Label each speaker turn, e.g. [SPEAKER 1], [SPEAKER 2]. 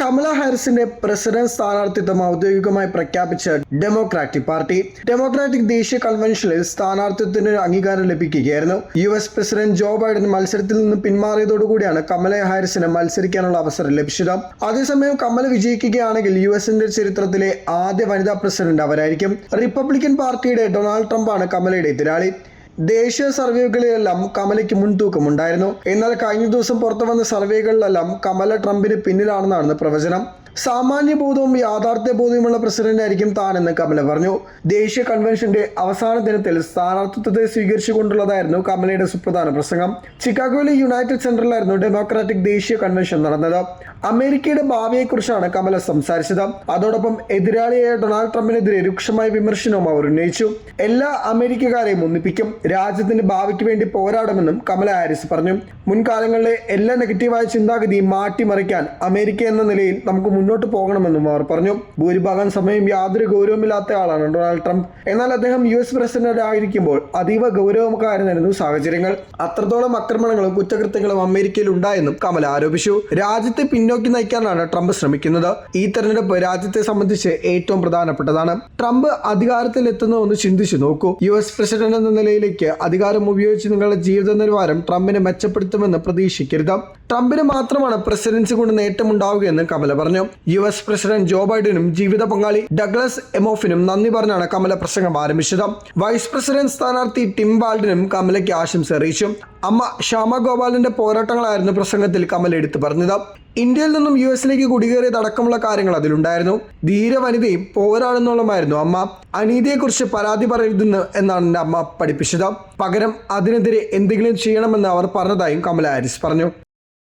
[SPEAKER 1] Kamala ഹാരിസിന്റെ president സ്ഥാനാർത്ഥിത്വം ഔദ്യോഗികമായി പ്രഖ്യാപിച്ച ഡെമോക്രാറ്റിക് പാർട്ടി. ഡെമോക്രാറ്റിക് ദേശീയ കൺവെൻഷനിൽ സ്ഥാനാർത്ഥിത്വത്തിന് അംഗീകാരം ലഭിക്കുകയായിരുന്നു. U S president Joe Biden മത്സരത്തിൽ നിന്ന് പിന്മാറിയതോടുകൂടിയാണ് കമല ഹാരിസിന് മത്സരിക്കാനുള്ള അവസരം ലഭിച്ചത്. അതേസമയം കമല വിജയിക്കുകയാണെങ്കിൽ യു എസിന്റെ ചരിത്രത്തിലെ ആദ്യ വനിതാ പ്രസിഡന്റ് അവരായിരിക്കും. റിപ്പബ്ലിക്കൻ പാർട്ടിയുടെ ഡൊണാൾഡ് ട്രംപാണ് കമലയുടെ എതിരാളി. ദേശീയ സർവേകളിലെല്ലാം കമലയ്ക്ക് മുൻതൂക്കമുണ്ടായിരുന്നു എന്നാൽ കഴിഞ്ഞ ദിവസം പുറത്തു വന്ന സർവേകളിലെല്ലാം കമല ട്രംപിന് പിന്നിലാണെന്നാണ് പ്രവചനം. സാമാന്യബോധവും യാഥാർത്ഥ്യബോധവുമുള്ള പ്രസിഡന്റ് ആയിരിക്കും താനെന്ന് കമല പറഞ്ഞു. ദേശീയ കൺവെൻഷന്റെ അവസാന ദിനത്തിൽ സ്ഥാനാർത്ഥിത്വത്തെ സ്വീകരിച്ചുകൊണ്ടുള്ളതായിരുന്നു കമലയുടെ സുപ്രധാന പ്രസംഗം. ചിക്കാഗോയിലെ യുണൈറ്റഡ് സെന്ററിലായിരുന്നു ഡെമോക്രാറ്റിക് ദേശീയ കൺവെൻഷൻ നടന്നത്. അമേരിക്കയുടെ ഭാവിയെക്കുറിച്ചാണ് കമല സംസാരിച്ചത്. അതോടൊപ്പം എതിരാളിയായ ഡൊണാൾഡ് ട്രംപിനെതിരെ രൂക്ഷമായ വിമർശനവും അവർ ഉന്നയിച്ചു. എല്ലാ അമേരിക്കക്കാരെയും ഒന്നിപ്പിക്കും. രാജ്യത്തിന്റെ ഭാവിക്ക് വേണ്ടി പോരാടുമെന്നും കമല ഹാരിസ് പറഞ്ഞു. മുൻകാലങ്ങളിലെ എല്ലാ നെഗറ്റീവായ ചിന്താഗതിയും മാറ്റിമറിക്കാൻ അമേരിക്ക എന്ന നിലയിൽ നമുക്ക് മുന്നോട്ട് പോകണമെന്നും അവർ പറഞ്ഞു. ഭൂരിഭാഗം സമയം യാതൊരു ഗൗരവമില്ലാത്ത ആളാണ് ഡൊണാൾഡ് ട്രംപ്. എന്നാൽ അദ്ദേഹം യു എസ് പ്രസിഡന്റ് ആയിരിക്കുമ്പോൾ അതീവ ഗൗരവക്കാരനായിരുന്നു സാഹചര്യങ്ങൾ. അത്രത്തോളം ആക്രമണങ്ങളും കുറ്റകൃത്യങ്ങളും അമേരിക്കയിൽ ഉണ്ടായെന്നും കമൽ ആരോപിച്ചു. രാജ്യത്തെ പിന്നോക്കി നയിക്കാനാണ് ട്രംപ് ശ്രമിക്കുന്നത്. ഈ തെരഞ്ഞെടുപ്പ് രാജ്യത്തെ സംബന്ധിച്ച് ഏറ്റവും പ്രധാനപ്പെട്ടതാണ്. ട്രംപ് അധികാരത്തിൽ എത്തുന്ന ചിന്തിച്ചു നോക്കൂ. യു എസ് പ്രസിഡന്റ് എന്ന നിലയിലേക്ക് അധികാരം ഉപയോഗിച്ച് നിങ്ങളുടെ ജീവിത നിലവാരം ട്രംപിനെ മെച്ചപ്പെടുത്തുമെന്ന് പ്രതീക്ഷിക്കരുത്. ട്രംപിന് മാത്രമാണ് പ്രസിഡൻസി കൊണ്ട് നേട്ടമുണ്ടാവുകയെന്ന് കമല പറഞ്ഞു. യു എസ് പ്രസിഡന്റ് ജോ ബൈഡനും ജീവിത പങ്കാളി ഡഗ്ലസ് എമോഫിനും നന്ദി പറഞ്ഞാണ് കമല പ്രസംഗം ആരംഭിച്ചത്. വൈസ് പ്രസിഡന്റ് സ്ഥാനാർത്ഥി ടിം ബാൾഡിനും കമലയ്ക്ക് ആശംസ അറിയിച്ചു. അമ്മ ശ്യാമ ഗോപാലിന്റെ പോരാട്ടങ്ങളായിരുന്നു പ്രസംഗത്തിൽ കമൽ എടുത്തു പറഞ്ഞത്. ഇന്ത്യയിൽ നിന്നും യു എസിലേക്ക് കുടികേറിയതടക്കമുള്ള കാര്യങ്ങൾ അതിലുണ്ടായിരുന്നു. ധീര വനിതയും പോരാടുന്നോളമായിരുന്നു അമ്മ. അനീതിയെക്കുറിച്ച് പരാതി പറയരുതെന്ന് എന്നാണ് അമ്മ പഠിപ്പിച്ചത്. പകരം അതിനെതിരെ എന്തെങ്കിലും ചെയ്യണമെന്ന് അവർ പറഞ്ഞതായും കമല ഹാരിസ് പറഞ്ഞു.